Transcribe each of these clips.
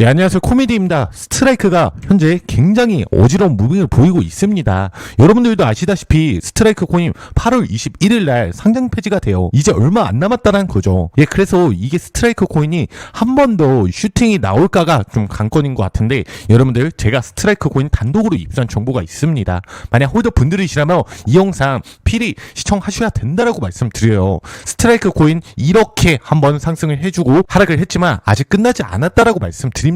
예, 안녕하세요. 코미디입니다. 스트라이크가 현재 굉장히 어지러운 무빙을 보이고 있습니다. 여러분들도 아시다시피 스트라이크 코인 8월 21일 날 상장 폐지가 돼요. 이제 얼마 안 남았다는 거죠. 예, 그래서 이게 스트라이크 코인이 한 번 더 슈팅이 나올까가 좀 관건인 것 같은데 여러분들 제가 스트라이크 코인 단독으로 입수한 정보가 있습니다. 만약 홀더 분들이시라면 이 영상 필히 시청하셔야 된다라고 말씀드려요. 스트라이크 코인 이렇게 한번 상승을 해주고 하락을 했지만 아직 끝나지 않았다라고 말씀드립니다.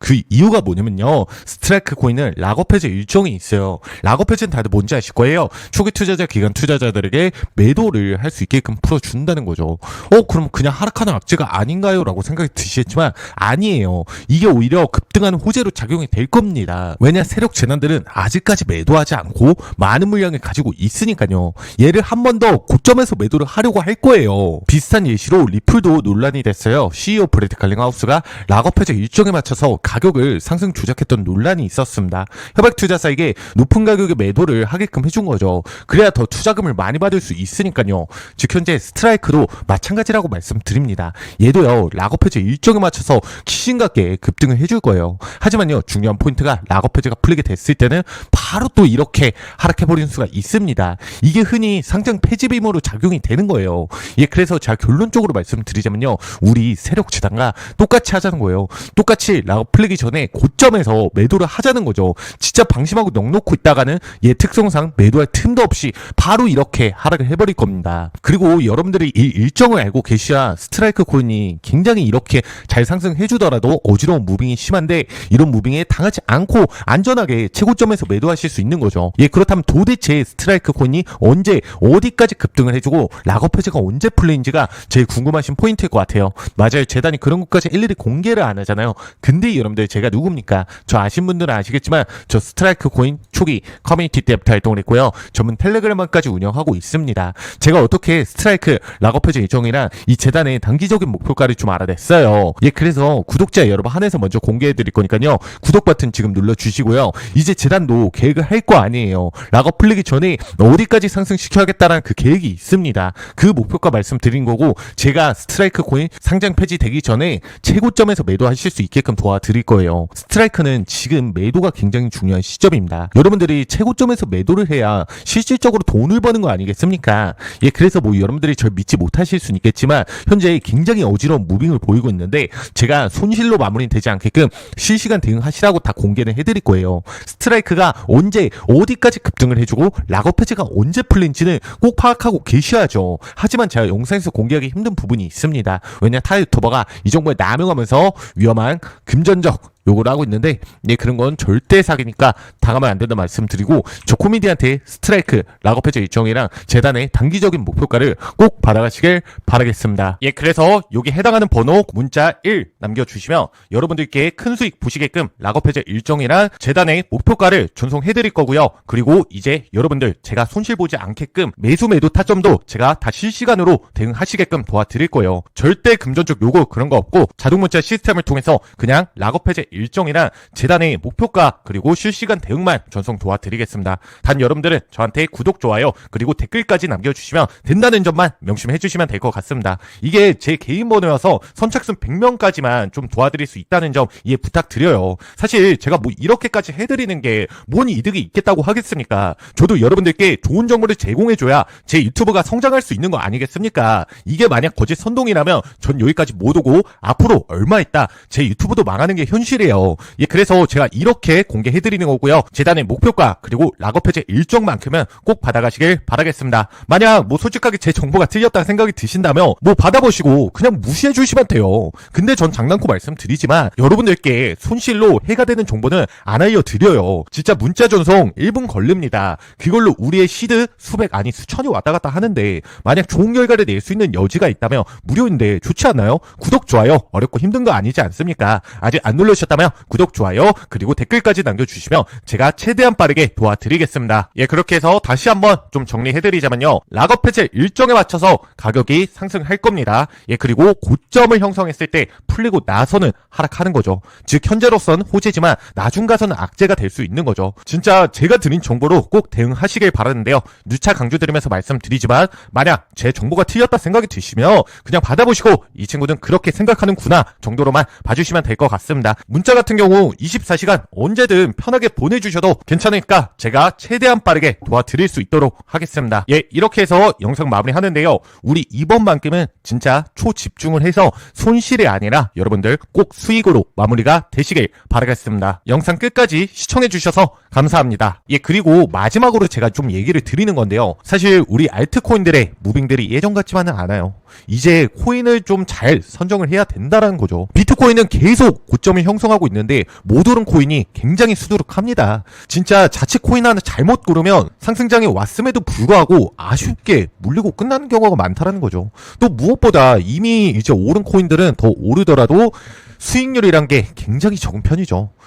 그 이유가 뭐냐면요. 스트라이크 코인은 락업 해제 일정이 있어요. 락업 해제는 다들 뭔지 아실 거예요. 초기 투자자 기간 투자자들에게 매도를 할 수 있게끔 풀어준다는 거죠. 어 그럼 그냥 하락하는 악재가 아닌가요? 라고 생각이 드시겠지만 아니에요. 이게 오히려 급등하는 호재로 작용이 될 겁니다. 왜냐 세력 재난들은 아직까지 매도하지 않고 많은 물량을 가지고 있으니까요. 얘를 한 번 더 고점에서 매도를 하려고 할 거예요. 비슷한 예시로 리플도 논란이 됐어요. CEO 브래드 칼링하우스가 락업 해제 일정에 맞춰서 가격을 상승 조작했던 논란이 있었습니다. 협약 투자사에게 높은 가격에 매도를 하게끔 해준 거죠. 그래야 더 투자금을 많이 받을 수 있으니까요. 즉 현재 스트라이크도 마찬가지라고 말씀드립니다. 얘도요 락업 해제 일정에 맞춰서 키신같게 급등을 해줄 거예요. 하지만요 중요한 포인트가 락업 해제가 풀리게 됐을 때는 바로 또 이렇게 하락해버리는 수가 있습니다. 이게 흔히 상장 폐지 비모로 작용이 되는 거예요. 예, 그래서 제가 결론적으로 말씀드리자면요. 우리 세력 재단과 똑같이 하자는 거예요. 똑같이 락업 풀리기 전에 고점에서 매도를 하자는 거죠. 진짜 방심하고 넉놓고 있다가는 얘 특성상 매도할 틈도 없이 바로 이렇게 하락을 해버릴 겁니다. 그리고 여러분들이 이 일정을 알고 계셔야 스트라이크 코인이 굉장히 이렇게 잘 상승해주더라도 어지러운 무빙이 심한데 이런 무빙에 당하지 않고 안전하게 최고점에서 매도하 실 수 있는 거죠. 예, 그렇다면 도대체 스트라이크 코인이 언제 어디까지 급등을 해주고 락업 해제가 언제 풀리는지가 제일 궁금하신 포인트일 것 같아요. 맞아요. 재단이 그런 것까지 일일이 공개를 안 하잖아요. 근데 여러분들 제가 누굽니까? 저 아신 분들은 아시겠지만 저 스트라이크 코인 초기 커뮤니티 때부터 활동을 했고요. 전문 텔레그램까지 운영하고 있습니다. 제가 어떻게 스트라이크 락업 해제 일정이랑 이 재단의 단기적인 목표가를 좀 알아냈어요. 예, 그래서 구독자 여러분 한해서 먼저 공개해 드릴 거니까요. 구독 버튼 지금 눌러 주시고요. 이제 재단도 계획 을 할 거 아니에요. 락업 풀리기 전에 어디까지 상승시켜야겠다는 그 계획이 있습니다. 그 목표가 말씀드린 거고 제가 스트라이크 코인 상장 폐지 되기 전에 최고점에서 매도하실 수 있게끔 도와드릴 거예요. 스트라이크는 지금 매도가 굉장히 중요한 시점입니다. 여러분들이 최고점에서 매도를 해야 실질적으로 돈을 버는 거 아니겠습니까? 예, 그래서 뭐 여러분들이 절 믿지 못하실 수는 있겠지만 현재 굉장히 어지러운 무빙을 보이고 있는데 제가 손실로 마무리되지 않게끔 실시간 대응하시라고 다 공개는 해드릴 거예요. 스트라이크가 언제 어디까지 급등을 해주고 락업 해제가 언제 풀린지는 꼭 파악하고 계셔야죠. 하지만 제가 영상에서 공개하기 힘든 부분이 있습니다. 왜냐 타 유튜버가 이 정보에 남용하면서 위험한 금전적 요구를 하고 있는데 예 그런 건 절대 사기니까 당하면 안 된다 말씀드리고 저 코미디한테 스트라이크 락업 해제 일정이랑 재단의 단기적인 목표가를 꼭 받아가시길 바라겠습니다. 예 그래서 여기 해당하는 번호 문자 1 남겨주시면 여러분들께 큰 수익 보시게끔 락업 해제 일정이랑 재단의 목표가를 전송해 드릴 거고요. 그리고 이제 여러분들 제가 손실 보지 않게끔 매수 매도 타점도 제가 다 실시간으로 대응하시게끔 도와드릴 거예요. 절대 금전적 요구 그런 거 없고 자동 문자 시스템을 통해서 그냥 락업 해제 일 정이랑 재단의 목표가 그리고 실시간 대응만 전송 도와드리겠습니다. 단 여러분들은 저한테 구독, 좋아요 그리고 댓글까지 남겨주시면 된다는 점만 명심해 주시면 될 것 같습니다. 이게 제 개인 번호여서 선착순 100명까지만 좀 도와드릴 수 있다는 점 이해 부탁드려요. 사실 제가 뭐 이렇게까지 해드리는 게 뭔 이득이 있겠다고 하겠습니까? 저도 여러분들께 좋은 정보를 제공해줘야 제 유튜브가 성장할 수 있는 거 아니겠습니까? 이게 만약 거짓 선동이라면 전 여기까지 못 오고 앞으로 얼마 있다 제 유튜브도 망하는 게 현실 이에요. 예, 그래서 제가 이렇게 공개해드리는 거고요. 재단의 목표가 그리고 락업 해제 일정만큼은 꼭 받아가시길 바라겠습니다. 만약 뭐 솔직하게 제 정보가 틀렸다는 생각이 드신다면 뭐 받아보시고 그냥 무시해 주시면 돼요. 근데 전 장난코 말씀드리지만 여러분들께 손실로 해가 되는 정보는 안 알려드려요. 진짜 문자 전송 1분 걸립니다. 그걸로 우리의 시드 수백 아니 수천이 왔다 갔다 하는데 만약 좋은 결과를 낼 수 있는 여지가 있다면 무료인데 좋지 않나요? 구독, 좋아요 어렵고 힘든 거 아니지 않습니까? 아직 안 눌러주셨다 면 구독, 좋아요 그리고 댓글까지 남겨주시면 제가 최대한 빠르게 도와드리겠습니다. 예 그렇게 해서 다시 한번 좀 정리해드리자면요. 락업 해제 일정에 맞춰서 가격이 상승할 겁니다. 예 그리고 고점을 형성했을 때 풀리고 나서는 하락하는 거죠. 즉 현재로선 호재지만 나중 가서는 악재가 될 수 있는 거죠. 진짜 제가 드린 정보로 꼭 대응하시길 바라는데요. 누차 강조드리면서 말씀드리지만 만약 제 정보가 틀렸다 생각이 드시면 그냥 받아보시고 이 친구는 그렇게 생각하는구나 정도로만 봐주시면 될 것 같습니다. 문 문자 같은 경우 24시간 언제든 편하게 보내주셔도 괜찮으니까 제가 최대한 빠르게 도와드릴 수 있도록 하겠습니다. 예, 이렇게 해서 영상 마무리 하는데요. 우리 이번만큼은 진짜 초집중을 해서 손실이 아니라 여러분들 꼭 수익으로 마무리가 되시길 바라겠습니다. 영상 끝까지 시청해주셔서 감사합니다. 예, 그리고 마지막으로 제가 좀 얘기를 드리는 건데요. 사실 우리 알트코인들의 무빙들이 예전 같지만은 않아요. 이제 코인을 좀 잘 선정을 해야 된다라는 거죠. 비트코인은 계속 고점을 형성하고 있는데 못 오른 코인이 굉장히 수두룩합니다. 진짜 자칫 코인 하나 잘못 고르면 상승장에 왔음에도 불구하고 아쉽게 물리고 끝나는 경우가 많다라는 거죠. 또 무엇보다 이미 이제 오른 코인들은 더 오르더라도 수익률이란 게 굉장히 적은 편이죠.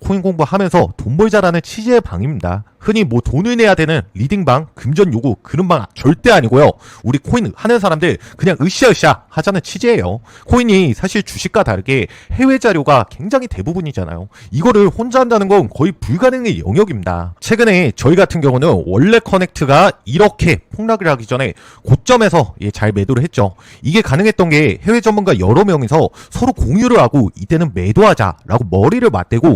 코인 공부하면서 돈 벌자라는 취지의 방입니다. 흔히 뭐 돈을 내야 되는 리딩방, 금전 요구 그런 방 절대 아니고요. 우리 코인 하는 사람들 그냥 으쌰으쌰 하자는 취지예요. 코인이 사실 주식과 다르게 해외 자료가 굉장히 대부분이잖아요. 이거를 혼자 한다는 건 거의 불가능의 영역입니다. 최근에 저희 같은 경우는 원래 커넥트가 이렇게 폭락을 하기 전에 고점에서 예, 잘 매도를 했죠. 이게 가능했던 게 해외 전문가 여러 명이서 서로 공유를 하고 이때는 매도하자라고 머리를 맞대고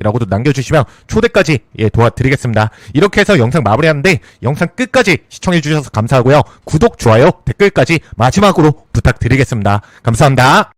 이라고도 남겨주시면 초대까지 예, 도와드리겠습니다. 이렇게 해서 영상 마무리하는데 영상 끝까지 시청해주셔서 감사하고요. 구독, 좋아요, 댓글까지 마지막으로 부탁드리겠습니다. 감사합니다.